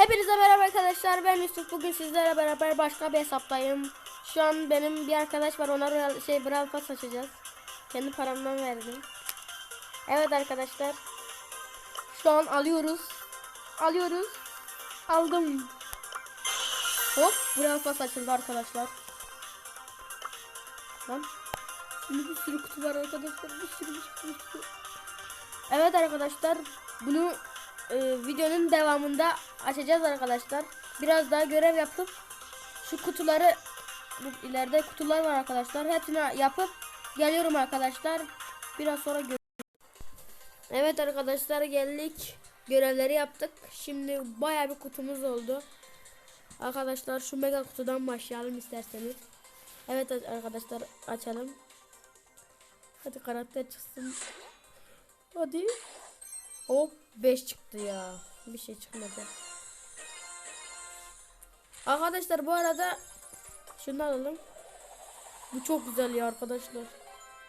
Hepinize merhaba arkadaşlar ben Yusuf. Bugün sizlerle beraber başka bir hesaptayım. Şu an benim bir arkadaş var ona şey Brawl Pass açacağız. Kendi paramdan verdim. Evet arkadaşlar Şu an alıyoruz. Alıyoruz. Aldım. Hop Brawl Pass açıldı arkadaşlar. Lan bir sürü kutu var arkadaşlar bir sürü bir sürü, sürü. Evet arkadaşlar bunu e, videonun devamında açacağız arkadaşlar. Biraz daha görev yapıp şu kutuları ileride kutular var arkadaşlar. Hepsini yapıp geliyorum arkadaşlar. Biraz sonra gör Evet arkadaşlar geldik. Görevleri yaptık. Şimdi baya bir kutumuz oldu. Arkadaşlar şu mega kutudan başlayalım isterseniz. Evet arkadaşlar açalım. Hadi karakter çıksın. Hadi. Hop 5 çıktı ya. Bir şey çıkmadı. Arkadaşlar bu arada şunu alalım. Bu çok güzel ya arkadaşlar.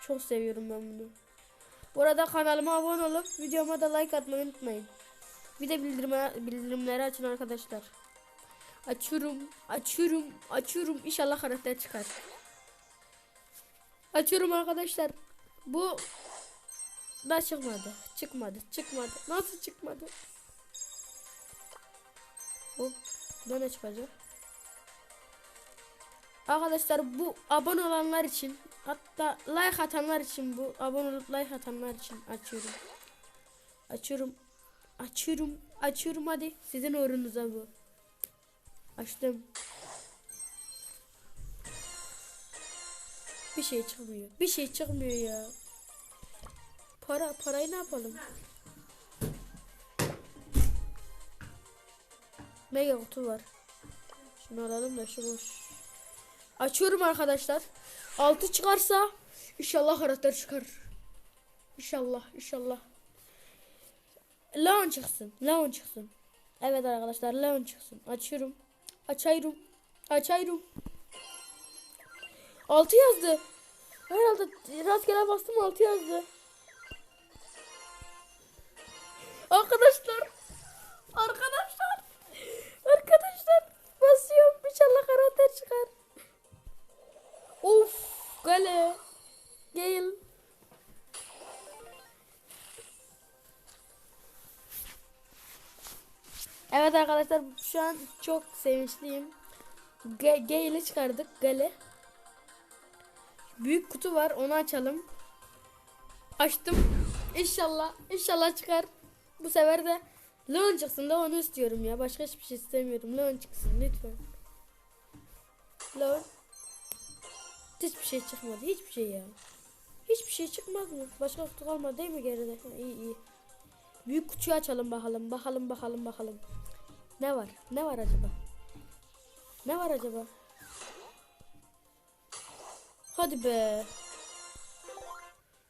Çok seviyorum ben bunu. Bu arada kanalıma abone olup videoma da like atmayı unutmayın. Bir de bildirime, bildirimleri açın arkadaşlar. Açıyorum, açıyorum, açıyorum. İnşallah karakter çıkar. Açıyorum arkadaşlar. Bu da çıkmadı. Çıkmadı. Çıkmadı. Nasıl çıkmadı? Hop. Bu ne çıkacak? Arkadaşlar bu abone olanlar için hatta like atanlar için bu abone olup like atanlar için açıyorum. Açıyorum. Açıyorum. Açıyorum hadi. Sizin uğrunuza bu. Açtım. Bir şey çıkmıyor. Bir şey çıkmıyor ya. Para parayı ne yapalım? Mega kutu var. Şunu alalım da şu boş. Açıyorum arkadaşlar. Altı çıkarsa inşallah karakter çıkar. İnşallah inşallah. Leon çıksın. Leon çıksın. Evet arkadaşlar Leon çıksın. Açıyorum. Açıyorum. Açıyorum. Altı yazdı. Herhalde rastgele bastım altı yazdı. Arkadaşlar. Arkadaşlar. Arkadaşlar. Basıyorum. İnşallah karakter çıkar. Gale. Gel. Evet arkadaşlar şu an çok sevinçliyim. Gale'i çıkardık. Gale. Büyük kutu var onu açalım. Açtım. İnşallah. İnşallah çıkar. Bu sefer de Leon çıksın. Leon'u istiyorum ya. Başka hiçbir şey istemiyorum. Leon çıksın lütfen. Leon. Hiçbir şey çıkmadı. Hiçbir şey ya. Hiçbir şey çıkmaz mı? Başka kutu kalmadı değil mi geride? Ha, iyi iyi. Büyük kutuyu açalım bakalım. Bakalım bakalım bakalım. Ne var? Ne var acaba? Ne var acaba? Hadi be.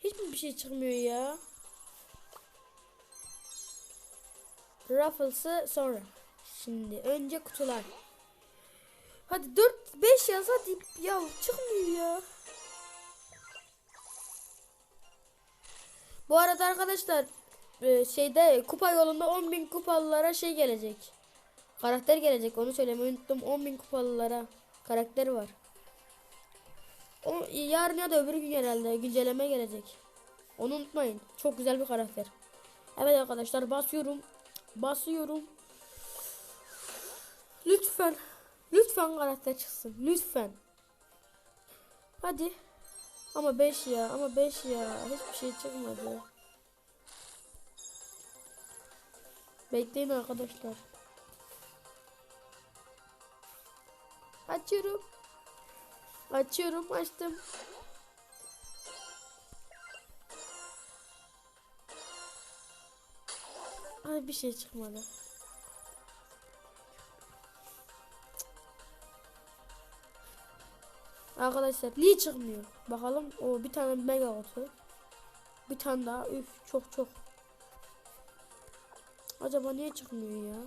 Hiç mi bir şey çıkmıyor ya? Ruffles'ı sonra. Şimdi önce kutular. Hadi 4 5 yaz hadi. Ya çıkmıyor ya. Bu arada arkadaşlar e, şeyde kupa yolunda 10.000 kupalılara şey gelecek. Karakter gelecek onu söylemeyi unuttum. 10.000 kupalılara karakter var. O, yarın ya da öbür gün herhalde güncelleme gelecek. Onu unutmayın. Çok güzel bir karakter. Evet arkadaşlar basıyorum. Basıyorum. Lütfen. Lütfen karakter çıksın. Lütfen. Hadi. Ama 5 ya. Ama 5 ya. Hiçbir şey çıkmadı. Bekleyin arkadaşlar. Açıyorum. Açıyorum. Açtım. Ay bir şey çıkmadı. Arkadaşlar niye çıkmıyor? Bakalım o bir tane mega kutu. Bir tane daha üf çok çok. Acaba niye çıkmıyor ya?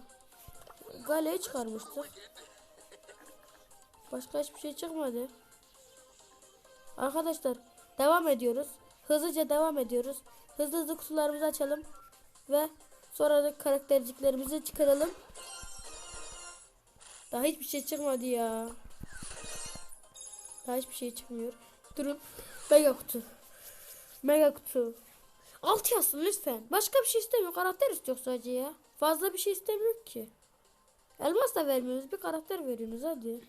Galeye çıkarmıştık. Başka hiçbir şey çıkmadı. Arkadaşlar devam ediyoruz. Hızlıca devam ediyoruz. Hızlı hızlı kutularımızı açalım. Ve sonra da karakterciklerimizi çıkaralım. Daha hiçbir şey çıkmadı ya. Daha hiçbir şey çıkmıyor. Durun. Mega kutu. Mega kutu. Alt yazsın lütfen. Başka bir şey istemiyor. Karakter istiyor sadece ya. Fazla bir şey istemiyor ki. Elmas da vermiyoruz. Bir karakter veriyorsunuz hadi.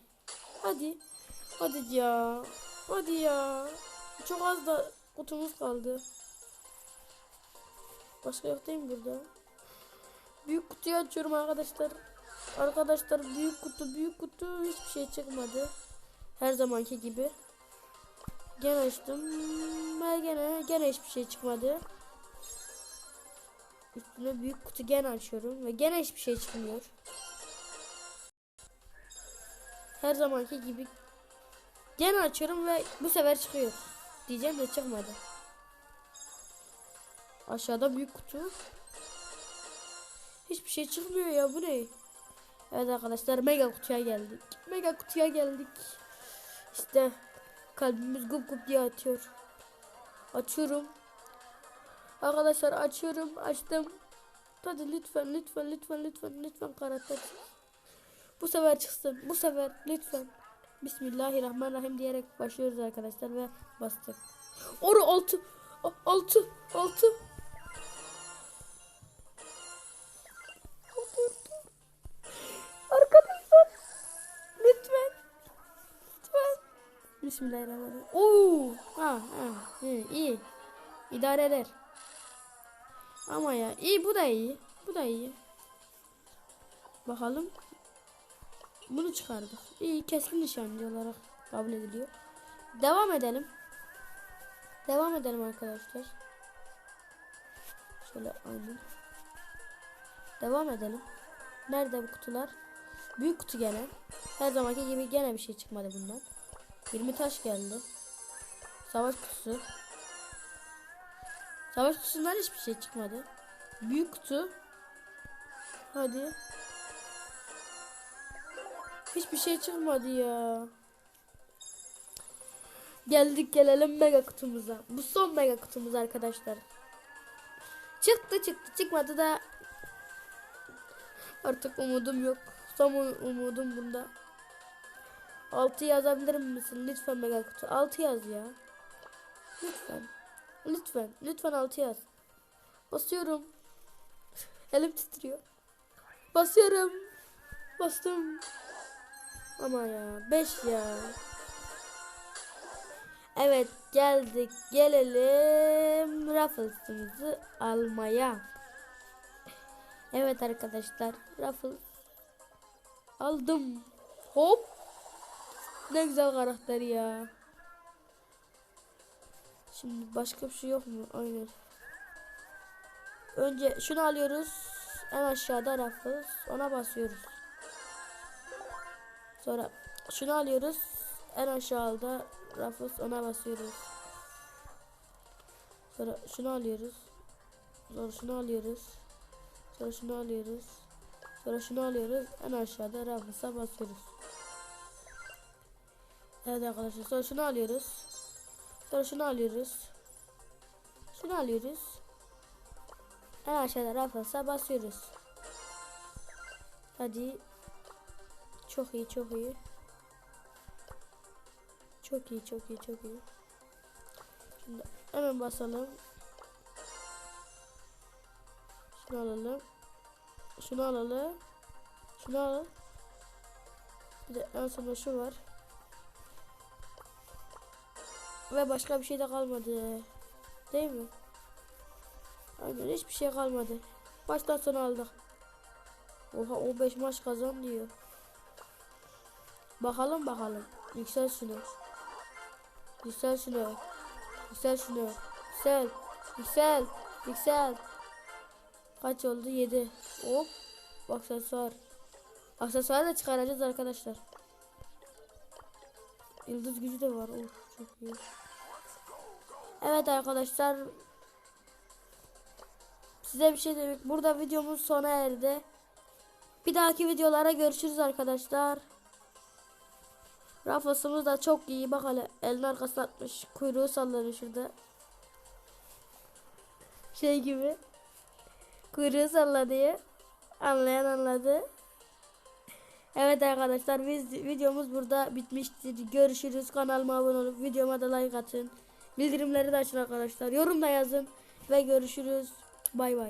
Hadi. Hadi ya. Hadi ya. Çok az da kutumuz kaldı. Başka yok değil mi burada? Büyük kutuyu açıyorum arkadaşlar. Arkadaşlar büyük kutu büyük kutu hiçbir şey çıkmadı. Her zamanki gibi. Gene açtım. Ben gene gene hiçbir şey çıkmadı. Üstüne büyük kutu gene açıyorum ve gene hiçbir şey çıkmıyor. Her zamanki gibi gene açıyorum ve bu sefer çıkıyor. Diyeceğim de çıkmadı. Aşağıda büyük kutu. Hiçbir şey çıkmıyor ya bu ne? Evet arkadaşlar mega kutuya geldik. Mega kutuya geldik. İşte kalbimiz gup gup diye atıyor. Açıyorum. Arkadaşlar açıyorum. Açtım. Hadi lütfen lütfen lütfen lütfen lütfen karakter. Bu sefer çıksın. Bu sefer lütfen. Bismillahirrahmanirrahim diyerek başlıyoruz arkadaşlar ve bastık. Oru altı. Altı. Altı. Bismillahirrahmanirrahim. Oo. Ha, ha. Hı, iyi. İdare eder. Ama ya iyi bu da iyi. Bu da iyi. Bakalım. Bunu çıkardık. İyi keskin nişancı olarak kabul ediliyor. Devam edelim. Devam edelim arkadaşlar. Şöyle aynen. Devam edelim. Nerede bu kutular? Büyük kutu gene. Her zamanki gibi gene bir şey çıkmadı bundan. 20 taş geldi. Savaş kutusu. Savaş kutusundan hiçbir şey çıkmadı. Büyük kutu. Hadi. Hiçbir şey çıkmadı ya. Geldik gelelim mega kutumuza. Bu son mega kutumuz arkadaşlar. Çıktı çıktı çıkmadı da artık umudum yok. Son umudum bunda. 6 yazabilir misin? Lütfen mega kutu. 6 yaz ya. Lütfen. Lütfen. Lütfen 6 yaz. Basıyorum. Elim titriyor. Basıyorum. Bastım. Ama ya 5 ya. Evet geldik gelelim Ruffles'ımızı almaya. Evet arkadaşlar Ruffles aldım. Hop. Ne güzel karakter ya. Şimdi başka bir şey yok mu? Aynen. Önce şunu alıyoruz. En aşağıda Ruffles. Ona basıyoruz. Sonra şunu alıyoruz. En aşağıda Ruffles ona basıyoruz. Sonra şunu alıyoruz. Sonra şunu alıyoruz. Sonra şunu alıyoruz. Sonra şunu alıyoruz. En aşağıda Ruffles'a basıyoruz. Evet arkadaşlar sonra şunu alıyoruz. Sonra şunu alıyoruz. Şunu alıyoruz. En aşağıda Ruffles'a basıyoruz. Hadi. Çok iyi çok iyi. Çok iyi çok iyi çok iyi. Şimdi hemen basalım. Şunu alalım. Şunu alalım. Şunu alalım. Bir de en sonunda şu var. Ve başka bir şey de kalmadı. Değil mi? Aynen hiçbir şey kalmadı. Baştan sona aldık. Oha 15 maç kazan diyor. Bakalım bakalım. Yüksel şunu. Yüksel şunu. Yüksel şunu. Yüksel. Yüksel. Yüksel. Kaç oldu? 7. Hop. Aksesuar. Aksesuarı da çıkaracağız arkadaşlar. Yıldız gücü de var. Of çok iyi. Evet arkadaşlar. Size bir şey demek. Burada videomuz sona erdi. Bir dahaki videolara görüşürüz arkadaşlar. Rafasımız da çok iyi. Bak hele elin arkasına atmış. Kuyruğu sallanıyor şurada. Şey gibi. Kuyruğu sallanıyor. Anlayan anladı. Evet arkadaşlar biz videomuz burada bitmiştir. Görüşürüz. Kanalıma abone olup videoma da like atın. Bildirimleri de açın arkadaşlar. Yorum da yazın ve görüşürüz. Bay bay.